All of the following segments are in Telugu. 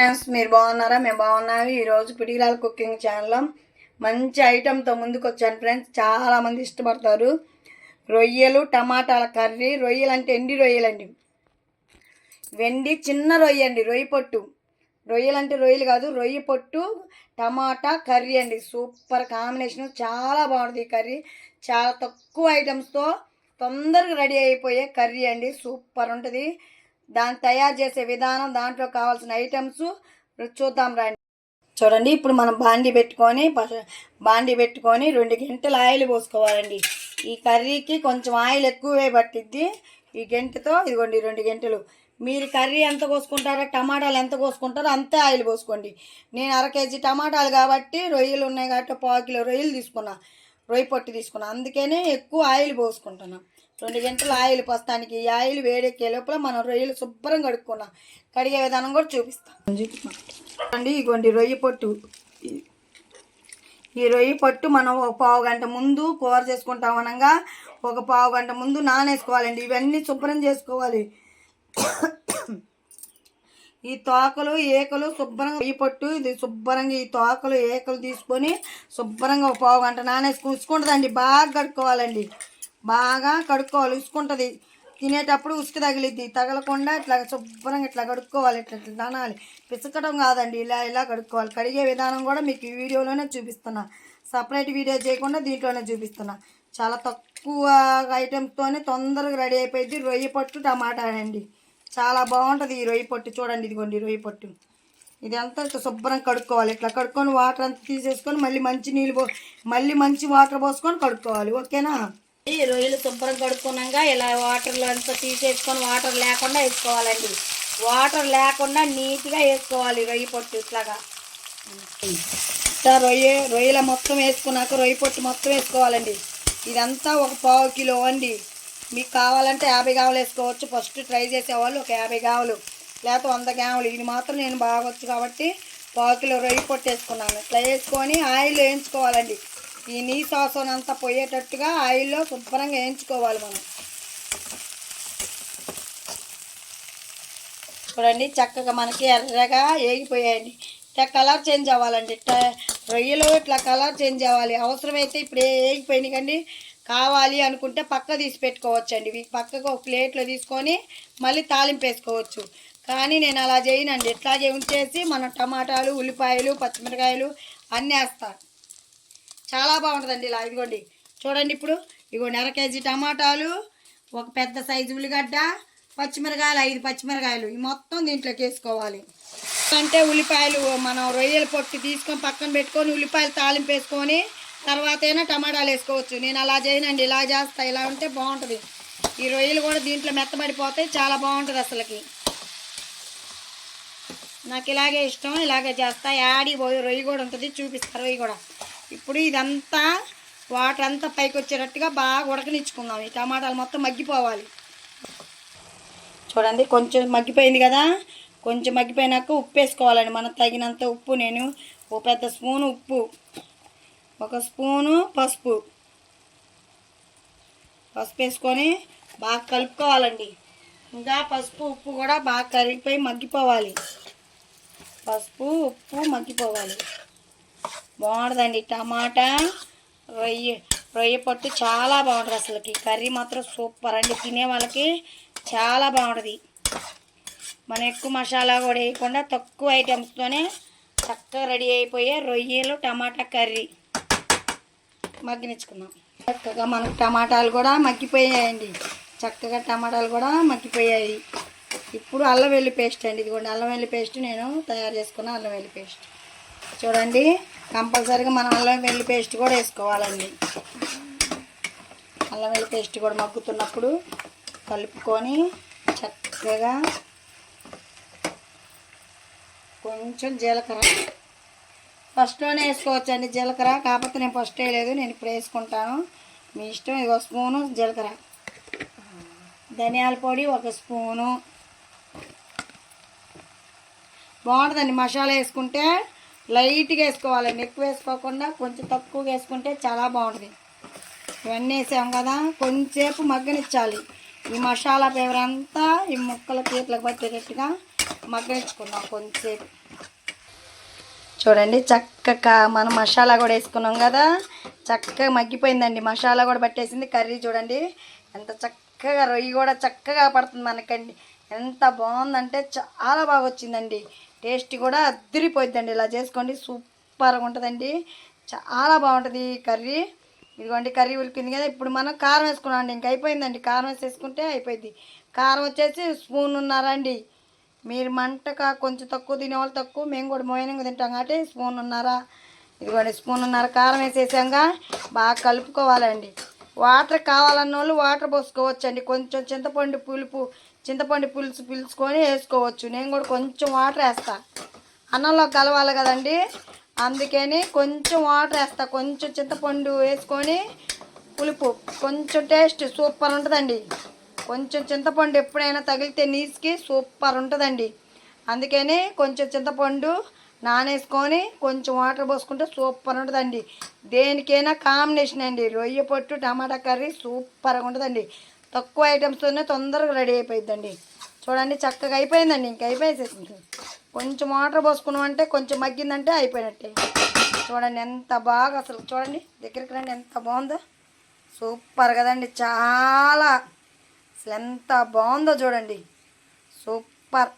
ఫ్రెండ్స్ మీరు బాగున్నారా? మేము బాగున్నాము. ఈరోజు పిడిగిరాల కుకింగ్ ఛానల్లో మంచి ఐటెంతో ముందుకు వచ్చాను ఫ్రెండ్స్ చాలామంది ఇష్టపడతారు. రొయ్యలు టమాటాల కర్రీ. రొయ్యలు అంటే ఎండి రొయ్యలండి. వెండి చిన్న రొయ్య అండి రొయ్య పొట్టు. రొయ్యలు అంటే రొయ్యలు కాదు రొయ్య పొట్టు టమాటా కర్రీ అండి. Super combination. చాలా బాగుంటుంది ఈ కర్రీ. చాలా తక్కువ ఐటమ్స్తో తొందరగా రెడీ అయిపోయే కర్రీ అండి. సూపర్ ఉంటుంది. దాన్ని తయారు చేసే విధానం దాంట్లో కావాల్సిన ఐటమ్స్ చూద్దాం రండి. చూడండి ఇప్పుడు మనం బాండి పెట్టుకొని బాండి పెట్టుకొని రెండు గంటలు ఆయిల్ పోసుకోవాలండి. ఈ కర్రీకి కొంచెం ఆయిల్ ఎక్కువే పట్టిద్ది. ఈ గంటతో ఇదిగోండి రెండు గంటలు. మీరు కర్రీ ఎంత కోసుకుంటారో టమాటాలు ఎంత కోసుకుంటారో అంతే ఆయిల్ పోసుకోండి. నేను అర కేజీ టమాటాలు కాబట్టి రొయ్యలు ఉన్నాయి కాబట్టి పావు కిలో రొయ్యలు తీసుకున్నా రొయ్య పొట్టు తీసుకున్నా. అందుకనే ఎక్కువ ఆయిల్ పోసుకుంటున్నాను రెండు గంటలు ఆయిల్ పోస్తానికి ఈ ఆయిల్ వేడెక్కే లోపల మనం రొయ్యలు శుభ్రం కడుక్కున్నాం. కడిగే విధానం కూడా చూపిస్తాం. అండి ఇగోండి రొయ్య పొట్టు. ఈ- రొయ్య పొట్టు మనం ఒక పావు గంట ముందు కూర చేసుకుంటాం అనగా ఒక పావు గంట ముందు నానేసుకోవాలండి. ఇవన్నీ శుభ్రం చేసుకోవాలి. ఈ తోకలు ఏకలు శుభ్రంగా ఈ పొట్టు ఇది శుభ్రంగా ఈ తోకలు ఏకలు తీసుకొని శుభ్రంగా ఒక పావు గంట నానేసుకుని ఉసుకుంటుందండి బాగా కడుక్కోవాలండి. బాగా కడుక్కోవాలి ఉసుకుంటుంది. తినేటప్పుడు ఉసుకు తగిలిద్ది. తగలకుండా ఇట్లా శుభ్రంగా ఇట్లా కడుక్కోవాలి ఇట్లా ఇట్లా తనాలి పిసకడం కాదండి ఇలా ఇలా కడుక్కోవాలి. కడిగే విధానం కూడా మీకు ఈ వీడియోలోనే చూపిస్తున్నా. సపరేట్ వీడియో చేయకుండా దీంట్లోనే చూపిస్తున్నా. చాలా తక్కువ ఐటెంతోనే తొందరగా రెడీ అయిపోయింది రొయ్య పట్టు టమాటా అండి. చాలా బాగుంటుంది ఈ రొయ్య పొట్టు. చూడండి ఇదిగోండి ఈ రొయ్య పొట్టు. ఇదంతా ఇట్లా శుభ్రం కడుక్కోవాలి. ఇట్లా కడుక్కొని వాటర్ అంతా తీసేసుకొని మళ్ళీ మంచి నీళ్ళు పో మళ్ళీ మంచి వాటర్ పోసుకొని కడుక్కోవాలి. ఓకేనా? ఈ రొయ్యలు శుభ్రం కడుక్కున్నాక ఇలా వాటర్లో అంతా తీసేసుకొని వాటర్ లేకుండా వేసుకోవాలండి. వాటర్ లేకుండా నీట్గా వేసుకోవాలి రొయ్య పొట్టు ఇట్లాగా. ఇట్లా రొయ్య రొయ్యల మొత్తం వేసుకున్నాక రొయ్య పొట్టు మొత్తం వేసుకోవాలండి. ఇదంతా ఒక పావు కిలో అండి. మీకు కావాలంటే యాభై గావులు వేసుకోవచ్చు. ఫస్ట్ ట్రై చేసేవాళ్ళు ఒక యాభై గావులు లేకపోతే వంద గావులు. ఇది మాత్రం నేను బాగొచ్చు కాబట్టి పావు కిలో రొయ్య పొట్టు వేసుకున్నాను. ఇట్లా వేసుకొని ఆయిల్ వేయించుకోవాలండి. ఈ నీ సాసం అంతా పోయేటట్టుగా ఆయిల్లో శుభ్రంగా వేయించుకోవాలి మనం. చూడండి చక్కగా మనకి ఎర్రగా వేగిపోయాయండి. ఇట్లా కలర్ చేంజ్ అవ్వాలండి. ఇట్లా రొయ్యలు ఇట్లా కలర్ చేంజ్ అవ్వాలి. అవసరమైతే ఇప్పుడు వేగిపోయినాయి కండి. కావాలి అనుకుంటే పక్క తీసి పెట్టుకోవచ్చు అండి ఇవి పక్కకు ఒక ప్లేట్లో తీసుకొని మళ్ళీ తాలింపు వేసుకోవచ్చు. కానీ నేను అలా చేయనండి. ఇట్లాగే ఉంచేసి మనం టమాటాలు ఉల్లిపాయలు పచ్చిమిరకాయలు అన్నీ వేస్తాను చాలా బాగుంటుందండి ఇలా ఇదిగోండి. చూడండి ఇప్పుడు ఇదిగోండి అర కేజీ టమాటాలు ఒక పెద్ద సైజు ఉల్లిగడ్డ పచ్చిమిరకాయలు ఐదు పచ్చిమిరకాయలు. ఈ మొత్తం దీంట్లోకి వేసుకోవాలి. అంటే ఉల్లిపాయలు మనం రొయ్యల పొట్టు తీసుకొని పక్కన పెట్టుకొని ఉల్లిపాయలు తాలింపు వేసుకొని తర్వాత అయినా టమాటాలు వేసుకోవచ్చు. నేను అలా చేయనండి ఇలా చేస్తా ఇలా ఉంటే బాగుంటుంది. ఈ రొయ్యలు కూడా దీంట్లో మెత్తబడిపోతాయి చాలా బాగుంటుంది అసలుకి. నాకు ఇలాగే ఇష్టం ఇలాగే చేస్తా. యాడి పోయి రొయ్యి కూడా ఉంటుంది చూపిస్తారు రొయ్యి కూడా. ఇప్పుడు ఇదంతా వాటర్ అంతా పైకి వచ్చేటట్టుగా బాగా ఉడకనిచ్చుకుందాం. ఈ టమాటాలు మొత్తం మగ్గిపోవాలి. చూడండి కొంచెం మగ్గిపోయింది కదా? కొంచెం మగ్గిపోయినాక ఉప్పు వేసుకోవాలండి. మనకు తగినంత ఉప్పు నేను ఓ పెద్ద స్పూను ఉప్పు ఒక స్పూను పసుపు. పసుపు వేసుకొని బాగా కలుపుకోవాలండి. ఇంకా పసుపు ఉప్పు కూడా బాగా కరిగిపోయి మగ్గిపోవాలి. పసుపు ఉప్పు మగ్గిపోవాలి. బాగుంటుందండి టమాటా రొయ్య రొయ్య పట్టు చాలా బాగుంటుంది అసలుకి. కర్రీ మాత్రం సూపర్ అండి. తినే వాళ్ళకి చాలా బాగుంటుంది. మనం ఎక్కువ మసాలా కూడా వేయకుండా తక్కువ ఐటమ్స్తోనే చక్కగా రెడీ అయిపోయే రొయ్యలు టమాటా కర్రీ మగ్గినించుకున్నాం చక్కగా మనకు టమాటాలు కూడా మగ్గిపోయాయండి. చక్కగా టమాటాలు కూడా మగ్గిపోయాయి. ఇప్పుడు అల్లం వెల్లి పేస్ట్ అండి. ఇదిగోండి అల్లం వెల్లి పేస్ట్ నేను తయారు చేసుకున్న అల్లం వెల్లి పేస్ట్. చూడండి. కంపల్సరీగా మనం అల్లం వెల్లి పేస్ట్ కూడా వేసుకోవాలండి. అల్లం వెల్లి పేస్ట్ కూడా మగ్గుతున్నప్పుడు కలుపుకొని చక్కగా కొంచెం జీలకర్ర. ఫస్ట్లోనే వేసుకోవచ్చండి జీలకర్ర. కాకపోతే నేను ఫస్ట్ వేయలేదు నేను ఇప్పుడు వేసుకుంటాను. మీ ఇష్టం ఇది ఒక స్పూను జీలకర్ర. ధనియాల పొడి ఒక స్పూను. బాగుంటుందండి మసాలా వేసుకుంటే లైట్గా వేసుకోవాలండి. ఎక్కువ వేసుకోకుండా కొంచెం తక్కువగా వేసుకుంటే చాలా బాగుంటుంది. ఇవన్నీ వేసాం కదా కొంచెంసేపు మగ్గనిచ్చాలి. ఈ మసాలా పేపర్ అంతా ఈ ముక్కల ఇట్లా పట్టేటట్టుగా మగ్గనిచ్చుకుందాం కొంచెంసేపు. చూడండి చక్కగా మనం మసాలా కూడా వేసుకున్నాం కదా. చక్కగా మగ్గిపోయిందండి. మసాలా కూడా పట్టేసింది. కర్రీ చూడండి ఎంత చక్కగా రొయ్యి కూడా చక్కగా పడుతుంది మనకండి. ఎంత బాగుందంటే చాలా బాగా వచ్చిందండి. టేస్ట్ కూడా అద్దరిపోద్దండి ఇలా చేసుకోండి. సూపర్గా ఉంటుందండి. చాలా బాగుంటుంది కర్రీ. ఇదిగోండి కర్రీ ఉలికింది కదా. ఇప్పుడు మనం కారం వేసుకున్నాం అండి. ఇంక అయిపోయిందండి. కారం వేసేసుకుంటే అయిపోయింది. కారం వచ్చేసి స్పూన్ ఉన్నారండి. మీరు మంటక కొంచెం తక్కువ తినేవాళ్ళు తక్కువ మేము కూడా మోయినంగా తింటాం కాబట్టి స్పూన్ ఉన్నారా? ఇదిగోండి స్పూన్ ఉన్నారా? కారం వేసేసాక బాగా కలుపుకోవాలండి. వాటర్ కావాలన్న వాళ్ళు వాటర్ పోసుకోవచ్చండి. కొంచెం చింతపండు పులుపు చింతపండు పులుసు పిలుచుకొని వేసుకోవచ్చు. నేను కూడా కొంచెం వాటర్ వేస్తా. అన్నంలో కలవాలి కదండి. అందుకని కొంచెం వాటర్ వేస్తా. కొంచెం చింతపండు వేసుకొని పులుపు. కొంచెం టేస్ట్ సూపర్ ఉంటుందండి. కొంచెం చింతపండు ఎప్పుడైనా తగిలితే నీసుకి సూపర్ ఉంటుందండి. అందుకని కొంచెం చింతపండు నానేసుకొని కొంచెం వాటర్ పోసుకుంటే సూపర్ ఉంటుందండి. దేనికైనా కాంబినేషన్ అండి. రొయ్య పొట్టు టమాటా కర్రీ సూపర్గా ఉంటుందండి. తక్కువ ఐటమ్స్తోనే తొందరగా రెడీ అయిపోయిందండి చూడండి చక్కగా అయిపోయిందండి. ఇంక అయిపోయేసేసింది కొంచెం వాటర్ పోసుకున్నామంటే కొంచెం మగ్గిందంటే అయిపోయినట్టే. చూడండి ఎంత బాగా అసలు. చూడండి దగ్గరికి రండి ఎంత బాగుందో. సూపర్ కదండి. చాలా అసలు ఎంత బాగుందో చూడండి. సూపర్.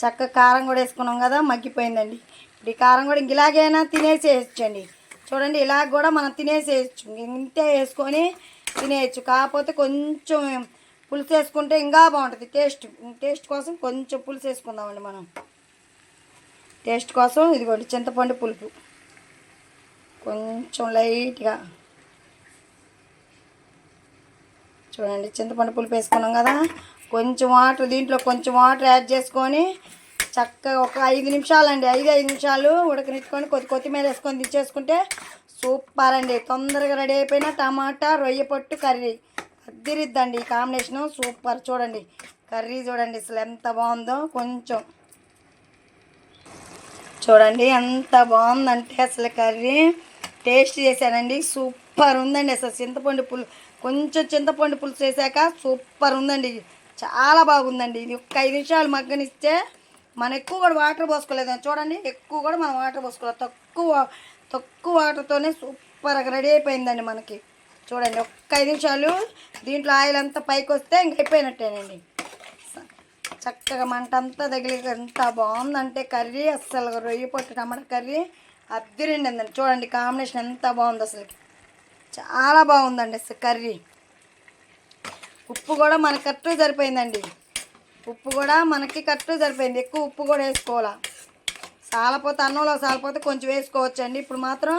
చక్క కారం కూడా వేసుకున్నాం కదా మగ్గిపోయిందండి. ఇప్పుడు ఈ కారం కూడా ఇలాగైనా తినేసేయచ్చండి. చూడండి ఇలాగ కూడా మనం తినేసేయచ్చు. ఇంతే వేసుకొని తినేయచ్చు. కాకపోతే కొంచెం పులుసు వేసుకుంటే ఇంకా బాగుంటుంది. టేస్ట్ టేస్ట్ కోసం కొంచెం పులుసు వేసుకుందామండి మనం. టేస్ట్ కోసం ఇదిగోండి చింతపండు పులుపు. కొంచెం లైట్గా. చూడండి చింతపండు పులుపు వేసుకున్నాం కదా. కొంచెం వాటర్ దీంట్లో కొంచెం వాటర్ యాడ్ చేసుకొని చక్కగా ఒక ఐదు నిమిషాలు అండి ఐదు ఐదు నిమిషాలు ఉడకనిచ్చుకొని కొద్ది కొత్తిమీర వేసుకొని దించేసుకుంటే సూపర్ అండి. తొందరగా రెడీ అయిపోయిన టమాటా రొయ్య పొట్టు కర్రీ. అద్దిరిద్దండి ఈ కాంబినేషను. సూపర్ చూడండి. కర్రీ చూడండి అసలు ఎంత బాగుందో కొంచెం. చూడండి ఎంత బాగుందంటే అసలు కర్రీ. టేస్ట్ చేశానండి. సూపర్ ఉందండి అసలు చింతపండు పులు కొంచెం చింతపండు పులుసు వేసాక సూపర్ ఉందండి. చాలా బాగుందండి. ఇది ఒక్క ఐదు నిమిషాలు మగ్గనిస్తే మనం ఎక్కువ కూడా వాటర్ పోసుకోలేదు చూడండి ఎక్కువ కూడా మనం వాటర్ పోసుకోలేదు. తక్కువ తక్కువ వాటర్తోనే సూపర్గా రెడీ అయిపోయిందండి మనకి. చూడండి ఒక్క ఐదు నిమిషాలు దీంట్లో ఆయిల్ అంతా పైకి వస్తే ఇంక అయిపోయినట్టేనండి. చక్కగా మంట అంతా తగిలి ఎంత బాగుందంటే కర్రీ అస్సలు రొయ్యి పొట్టు టమాటా కర్రీ అద్దరిండిందండి చూడండి కాంబినేషన్ ఎంత బాగుంది అసలు. చాలా బాగుందండి అసలు కర్రీ. ఉప్పు కూడా మనకి కరెక్ట్గా సరిపోయిందండి. ఉప్పు కూడా మనకి కట్టు సరిపోయింది. ఎక్కువ ఉప్పు కూడా వేసుకోవాలా. సాలపోతే అన్నంలో సాలపోతే కొంచెం వేసుకోవచ్చండి. ఇప్పుడు మాత్రం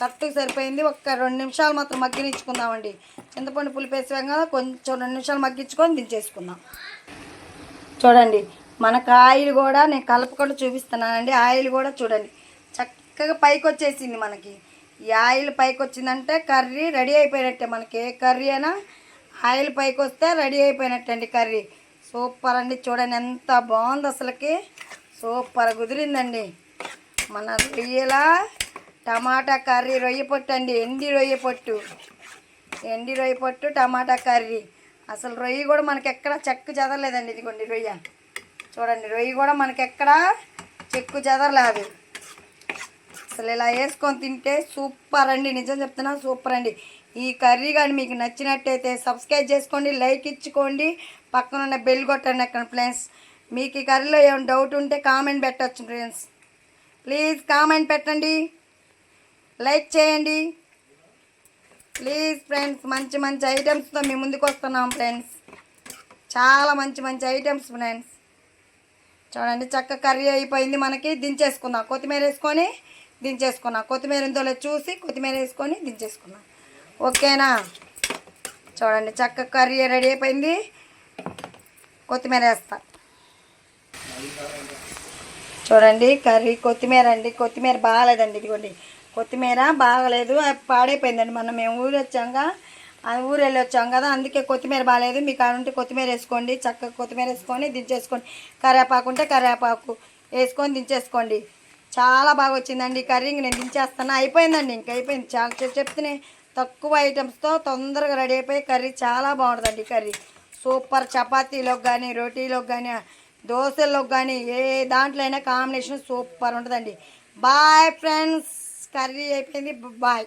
కరెక్ట్గా సరిపోయింది. ఒక్క రెండు నిమిషాలు మాత్రం మగ్గినించుకుందామండి చింతపండు పులుపు వేసాం కదా కొంచెం రెండు నిమిషాలు మగ్గించుకొని దించేసుకుందాం. చూడండి మనకు ఆయిల్ కూడా నేను కలపకుండా చూపిస్తున్నానండి. ఆయిల్ కూడా చూడండి. చక్కగా పైకి వచ్చేసింది మనకి. ఈ ఆయిల్ పైకి వచ్చిందంటే కర్రీ రెడీ అయిపోయినట్టే మనకి. ఏ కర్రీ అయినా ఆయిల్ పైకి వస్తే రెడీ అయిపోయినట్టండి కర్రీ. సూపర్ అండి. చూడండి ఎంత బాగుంది అసలుకి. సూపర్ కుదిరిందండి. మన రొయ్యల టమాటా కర్రీ రొయ్య పొట్టు అండి. ఎండి రొయ్య పొట్టు. ఎండి రొయ్య పొట్టు టమాటా కర్రీ. అసలు రొయ్య కూడా మనకి ఎక్కడ చెక్కు చెదరలేదండి. ఇదిగోండి రొయ్య. చూడండి రొయ్య కూడా మనకి ఎక్కడ చెక్కు చెదరలేదు. అసలు ఇలా వేసుకొని తింటే సూపర్ అండి. నిజం చెప్తున్నా సూపర్ అండి. ఈ కర్రీ కానీ మీకు నచ్చినట్టయితే సబ్స్క్రైబ్ చేసుకోండి లైక్ ఇచ్చుకోండి. పక్కన ఉన్న బెల్ కొట్టండి అక్కడ ఫ్రెండ్స్. మీకు ఈ కర్రీలో ఏమైనా డౌట్ ఉంటే కామెంట్ పెట్టచ్చు ఫ్రెండ్స్. ప్లీజ్ కామెంట్ పెట్టండి. లైక్ చేయండి. ప్లీజ్ ఫ్రెండ్స్ మంచి మంచి ఐటమ్స్తో మీ ముందుకు వస్తున్నాం ఫ్రెండ్స్. చాలా మంచి మంచి ఐటమ్స్ ఫ్రెండ్స్. చూడండి చక్క కర్రీ అయిపోయింది మనకి. దించేసుకుందాం. కొత్తిమీర వేసుకొని దించేసుకున్నా. కొత్తిమీర ఉందో చూసి కొత్తిమీర వేసుకొని దించేసుకున్నా. ఓకేనా? చూడండి చక్క కర్రీ రెడీ అయిపోయింది. కొత్తిమీర వేస్తా. చూడండి కర్రీ కొత్తిమీర అండి. కొత్తిమీర బాగాలేదండి ఇదిగోండి. కొత్తిమీర బాగలేదు అది పాడైపోయిందండి. మనం మేము ఊరు వచ్చాక ఊరు వెళ్ళి వచ్చాం కదా అందుకే కొత్తిమీర బాగాలేదు. మీకు కాడ ఉంటే కొత్తిమీర వేసుకోండి చక్కగా కొత్తిమీర వేసుకొని దించేసుకోండి. కరివేపాకు ఉంటే కరివేపాకు వేసుకొని దించేసుకోండి. చాలా బాగా వచ్చిందండి కర్రీ నేను దించేస్తాను. అయిపోయిందండి ఇంకా అయిపోయింది. చాలా చెప్తున్నాయి తక్కువ ఐటమ్స్తో తొందరగా రెడీ అయిపోయి కర్రీ చాలా బాగుంటుందండి కర్రీ. సూపర్ చపాతీలోకి కానీ రోటీలో కానీ దోశల్లో కానీ ఏ దాంట్లో అయినా కాంబినేషన్ సూపర్ ఉంటుందండి. బాయ్ ఫ్రెండ్స్ కర్రీ అయిపోయింది. బాయ్.